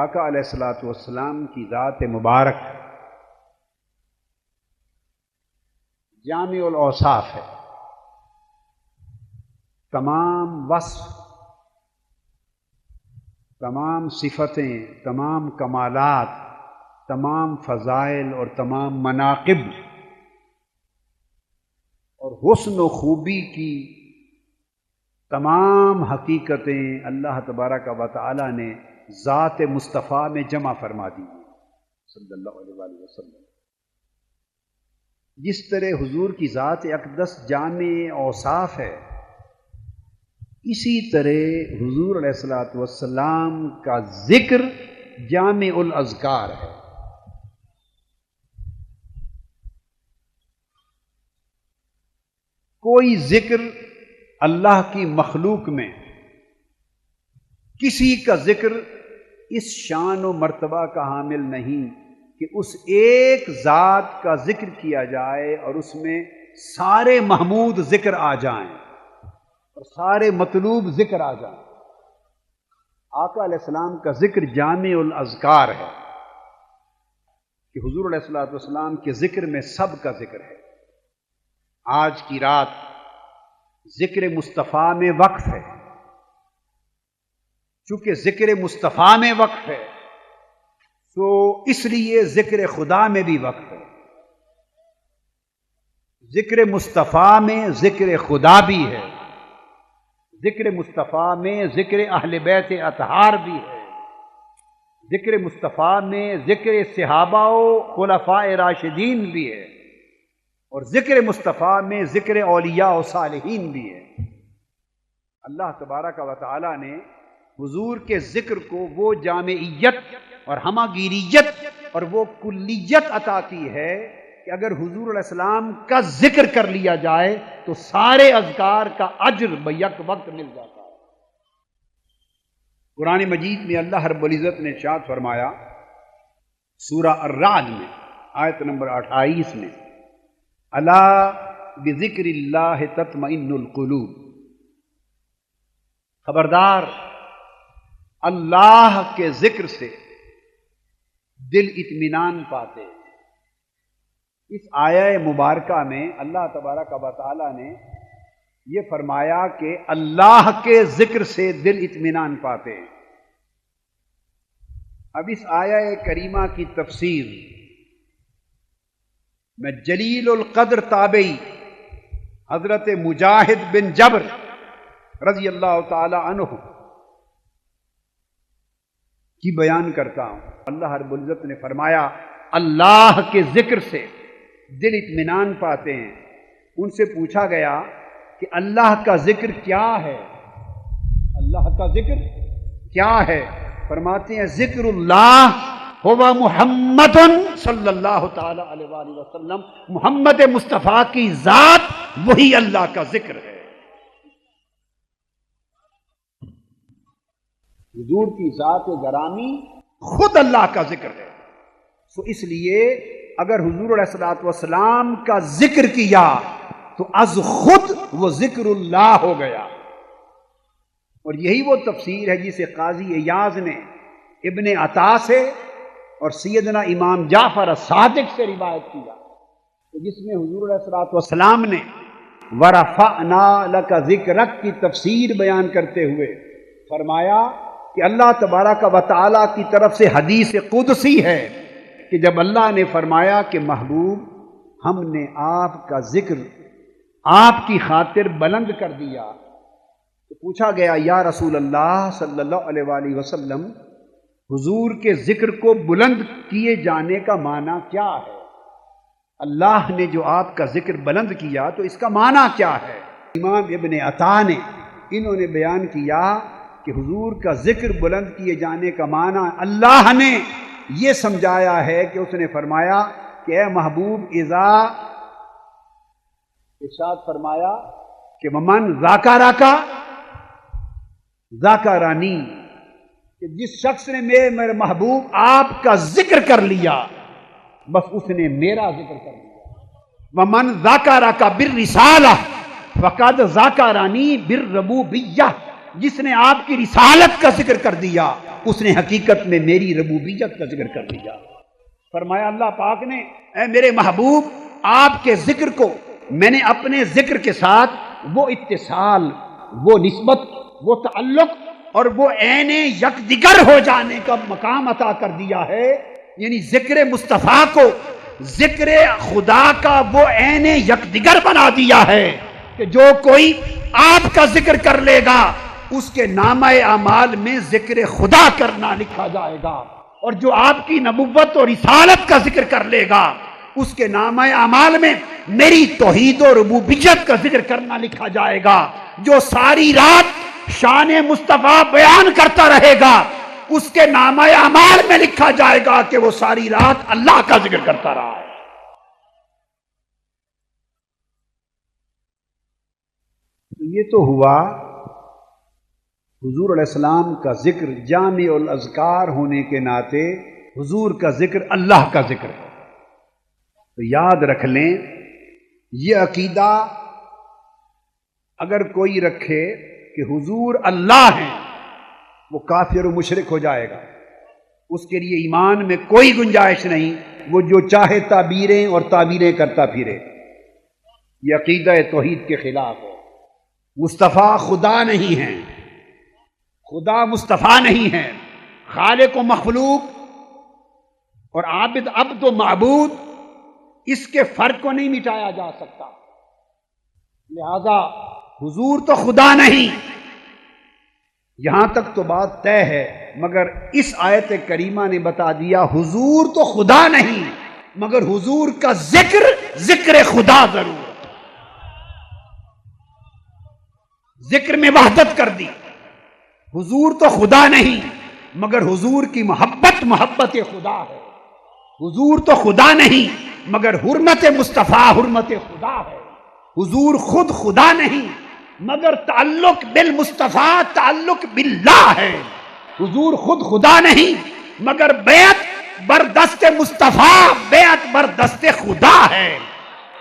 آقا علیہ السلاۃ والسلام کی ذات مبارک جامع الاوصاف ہے۔ تمام وصف، تمام صفتیں، تمام کمالات، تمام فضائل اور تمام مناقب اور حسن و خوبی کی تمام حقیقتیں اللہ تبارک و تعالی نے ذات مصطفیٰ میں جمع فرما دی صلی اللہ علیہ وسلم۔ جس طرح حضور کی ذات اقدس جامع اوصاف ہے، اسی طرح حضور علیہ السلاۃ والسلام کا ذکر جامع الاذکار ہے۔ کوئی ذکر اللہ کی مخلوق میں، کسی کا ذکر اس شان و مرتبہ کا حامل نہیں کہ اس ایک ذات کا ذکر کیا جائے اور اس میں سارے محمود ذکر آ جائیں اور سارے مطلوب ذکر آ جائیں۔ آقا علیہ السلام کا ذکر جامع الاذکار ہے کہ حضور علیہ السلاۃ والسلام کے ذکر میں سب کا ذکر ہے۔ آج کی رات ذکر مصطفیٰ میں وقف ہے۔ چونکہ ذکر مصطفیٰ میں وقف ہے تو اس لیے ذکر خدا میں بھی وقف ہے۔ ذکر مصطفیٰ میں ذکر خدا بھی ہے۔ ذکر مصطفیٰ میں ذکر اہل بیت اطہار بھی ہے۔ ذکر مصطفیٰ میں ذکر صحابہ و خلفاء راشدین بھی ہے۔ اور ذکر مصطفیٰ میں ذکر اولیاء و صالحین بھی ہے۔ اللہ تبارہ کا تعالی نے حضور کے ذکر کو وہ جامعیت اور ہمہ گیریت اور وہ کلیت عطا کی ہے کہ اگر حضور علیہ السلام کا ذکر کر لیا جائے تو سارے اذکار کا اجر بیک وقت مل جاتا ہے۔ قرآن مجید میں اللہ رب العزت نے شاد فرمایا، سورہ الرعد میں، آیت نمبر اٹھائیس میں اللہ بذکر اللہ تطمئن القلوب۔ خبردار اللہ کے ذکر سے دل اطمینان پاتے اس آیا مبارکہ میں اللہ تبارک و تعالی نے یہ فرمایا کہ اللہ کے ذکر سے دل اطمینان پاتے اب اس آیا کریمہ کی تفسیر، میں جلیل القدر تابعی حضرت مجاہد بن جبر رضی اللہ تعالی عنہ کی بیان کرتا ہوں۔ اللہ رب العزت نے فرمایا اللہ کے ذکر سے۔ دل اطمینان پاتے ہیں۔ ان سے پوچھا گیا کہ اللہ کا ذکر کیا ہے؟ اللہ کا ذکر کیا ہے؟ فرماتے ہیں ذکر اللہ ہوا محمد صلی اللہ تعالی علیہ وآلہ وسلم۔ محمد مصطفیٰ کی ذات وہی اللہ کا ذکر ہے۔ حضور کی ذات گرامی خود اللہ کا ذکر ہے۔ تو اس لیے اگر حضور علیہ السلاۃ والسلام کا ذکر کیا تو از خود وہ ذکر اللہ ہو گیا۔ اور یہی وہ تفسیر ہے جسے قاضی ایاز نے ابن عطا سے اور سیدنا امام جعفر صادق سے روایت کیا جس میں حضور علیہ السلاۃ والسلام نے ورفا کا ذکر کی تفسیر بیان کرتے ہوئے فرمایا کہ اللہ تبارہ کا وطالعہ کی طرف سے حدیث قدسی ہے کہ جب اللہ نے فرمایا کہ محبوب، ہم نے آپ کا ذکر آپ کی خاطر بلند کر دیا۔ تو پوچھا گیا، یا رسول اللہ صلی اللہ علیہ وآلہ وسلم، حضور کے ذکر کو بلند کیے جانے کا معنی کیا ہے؟ اللہ نے جو آپ کا ذکر بلند کیا تو اس کا معنی کیا ہے؟ امام ابن عطا نے، انہوں نے بیان کیا کہ حضور کا ذکر بلند کیے جانے کا معنی اللہ نے یہ سمجھایا ہے کہ اس نے فرمایا کہ اے محبوب ازا ارشاد فرمایا کہ ممن ذاکا راکا، ذاکا رانی، کہ جس شخص نے میرے میرے محبوب آپ کا ذکر کر لیا، بس اس نے میرا ذکر کر لیا۔ من زاکارا کا بر رسالہ زاکارانی بر ربو جس نے آپ کی رسالت کا ذکر کر دیا، اس نے حقیقت میں میری ربوبیت کا ذکر کر لیا فرمایا، اللہ پاک نے، اے میرے محبوب، آپ کے ذکر کو میں نے اپنے ذکر کے ساتھ، وہ اتصال، وہ نسبت، وہ تعلق اور وہ عین یک دگر ہو جانے کا مقام عطا کر دیا ہے۔ یعنی ذکر مصطفیٰ کو، ذکر خدا کا وہ عین یک دگر بنا دیا ہے کہ جو کوئی آپ کا ذکر کر لے گا اس کے نام اعمال میں ذکر خدا کرنا لکھا جائے گا اور جو آپ کی نبوت اور رسالت کا ذکر کر لے گا، اس کے نام اعمال میں میری توحید و ربوبیت کا ذکر کرنا لکھا جائے گا، جو ساری رات شان مصطفیٰ بیان کرتا رہے گا، اس کے نام اعمال میں لکھا جائے گا کہ وہ ساری رات اللہ کا ذکر کرتا رہا ہے۔ یہ تو ہوا حضور علیہ السلام کا ذکر جامع الاذکار ہونے کے ناطے حضور کا ذکر اللہ کا ذکر ہے۔ تو یاد رکھ لیں، یہ عقیدہ اگر کوئی رکھے کہ حضور اللہ ہیں، وہ کافر و مشرق ہو جائے گا۔ اس کے لیے ایمان میں کوئی گنجائش نہیں، وہ جو چاہے تعبیریں اور تعبیریں کرتا پھرے۔ یہ عقیدہ توحید کے خلاف ہے۔ مصطفیٰ خدا نہیں ہے خدا مصطفیٰ نہیں ہے، خالق و مخلوق اور عابد، عبد و معبود، اس کے فرق کو نہیں مٹایا جا سکتا۔ لہذا حضور تو خدا نہیں۔ یہاں تک تو بات طے ہے، مگر اس آیت کریمہ نے بتا دیا، حضور تو خدا نہیں، مگر حضور کا ذکر ذکر خدا ضرور۔ ذکر میں وحدت کر دی۔ حضور تو خدا نہیں، مگر حضور کی محبت محبت خدا ہے۔ حضور تو خدا نہیں، مگر حرمت مصطفیٰ، حرمت خدا ہے۔ حضور خود خدا نہیں، مگر تعلق بالمصطفیٰ، تعلق باللہ ہے۔ حضور خود خدا نہیں، مگر بیعت بردست مصطفیٰ، بیعت بردست خدا ہے۔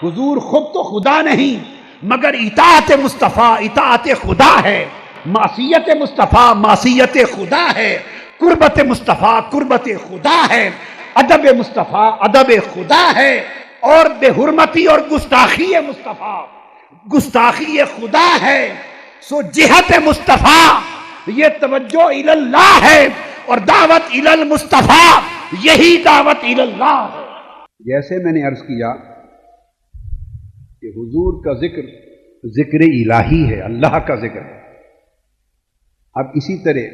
حضور خود تو خدا نہیں، مگر اطاعت مصطفیٰ، اطاعت خدا ہے۔ معصیت مصطفیٰ، معصیت خدا ہے، قربت مصطفیٰ، قربت خدا ہے، ادب مصطفیٰ، ادب خدا ہے، اور بے حرمتی اور گستاخی مصطفیٰ، گستاخی خدا ہے، سو جہت مصطفیٰ، یہ توجہ اللہ ہے، اور دعوت المصطفیٰ یہی دعوت اللہ ہے۔ جیسے میں نے عرض کیا کہ حضور کا ذکر ذکر الہی ہے، اللہ کا ذکر ہے۔ اب اسی طرح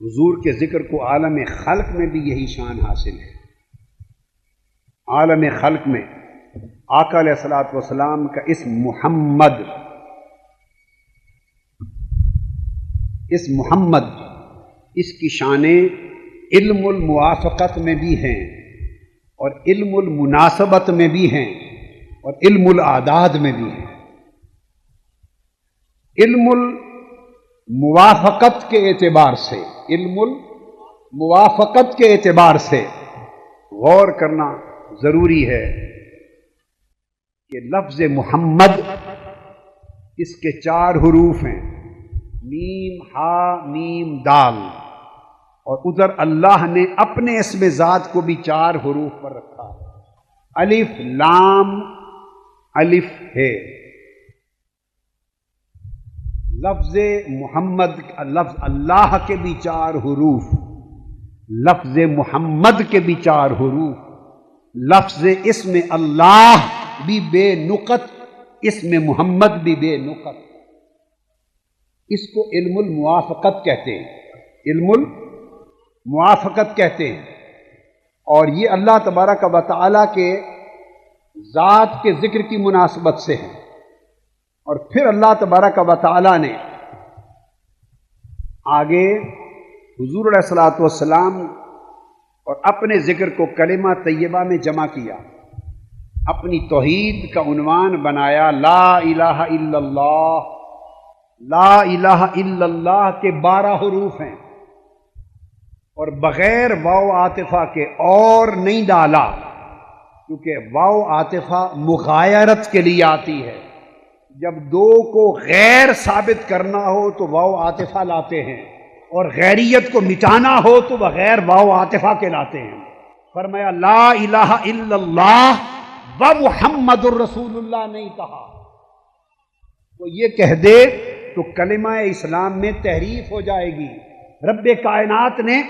حضور کے ذکر کو عالم خلق میں بھی یہی شان حاصل ہے۔ عالم خلق میں آقا علیہ السلاۃ والسلام کا اس محمد اس محمد، اس کی شانیں علم الموافقت میں بھی ہیں اور علم المناسبت میں بھی ہیں اور علم العداد میں بھی ہیں۔ علم ال الموافقت کے اعتبار سے، علم الموافقت کے اعتبار سے غور کرنا ضروری ہے کہ لفظ محمد اس کے چار حروف ہیں، میم، ہا، میم، دال۔ اور ادھر اللہ نے اپنے اسم ذات کو بھی چار حروف پر رکھا۔ الف، لام، الف، ہے۔ لفظ محمد، لفظ اللہ کے بھی چار حروف، لفظ محمد کے بھی چار حروف، لفظ اسم اللہ بھی بے نقط، اسم محمد بھی بے نقط۔ اس کو علم الموافقت کہتے ہیں۔ علم الموافقت کہتے ہیں۔ اور یہ اللہ تبارک و تعالی کے ذات کے ذکر کی مناسبت سے ہے۔ اور پھر اللہ تبارک و تعالی نے آگے حضور علیہ السلاۃ والسلام اور اپنے ذکر کو کلمہ طیبہ میں جمع کیا۔ اپنی توحید کا عنوان بنایا، لا الہ الا اللہ، لا الہ الا اللہ کے بارہ حروف ہیں۔ اور بغیر واؤ عاطفہ کے اور نہیں ڈالا، کیونکہ واؤ عاطفہ مغایرت کے لیے آتی ہے۔ جب دو کو غیر ثابت کرنا ہو تو واؤ عاطفہ لاتے ہیں، اور غیریت کو مٹانا ہو تو وہ غیر واؤ عاطفہ کے لاتے ہیں۔ فرمایا، لا الہ الا اللہ و محمد الرسول اللہ نہیں کہا۔ وہ یہ کہہ دے تو کلمہ اسلام میں تحریف ہو جائے گی۔ رب کائنات نے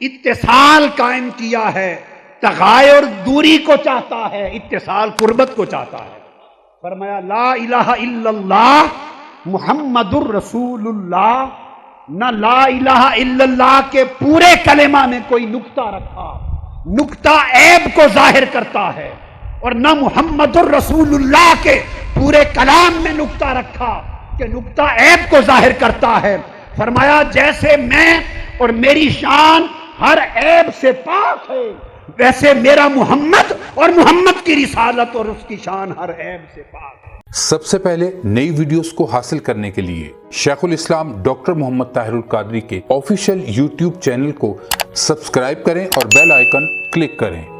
اتصال قائم کیا ہے، تغیر دوری کو چاہتا ہے، اتصال قربت کو چاہتا ہے۔ فرمایا، لا الہ الا اللہ، محمد الرسول اللہ، نہ لا الہ الا اللہ کے پورے کلمہ میں کوئی نکتہ رکھا، نکتہ عیب کو ظاہر کرتا ہے، اور نہ محمد الرسول اللہ کے پورے کلام میں نکتہ رکھا کہ نکتہ عیب کو ظاہر کرتا ہے۔ فرمایا، جیسے میں اور میری شان ہر عیب سے پاک ہے۔ ویسے میرا محمد اور محمد کی رسالت اور اس کی شان ہر عیب سے پاک ہے۔ سب سے پہلے نئی ویڈیوز کو حاصل کرنے کے لیے شیخ الاسلام ڈاکٹر محمد طاہر القادری کے آفیشیل یوٹیوب چینل کو سبسکرائب کریں اور بیل آئیکن کلک کریں۔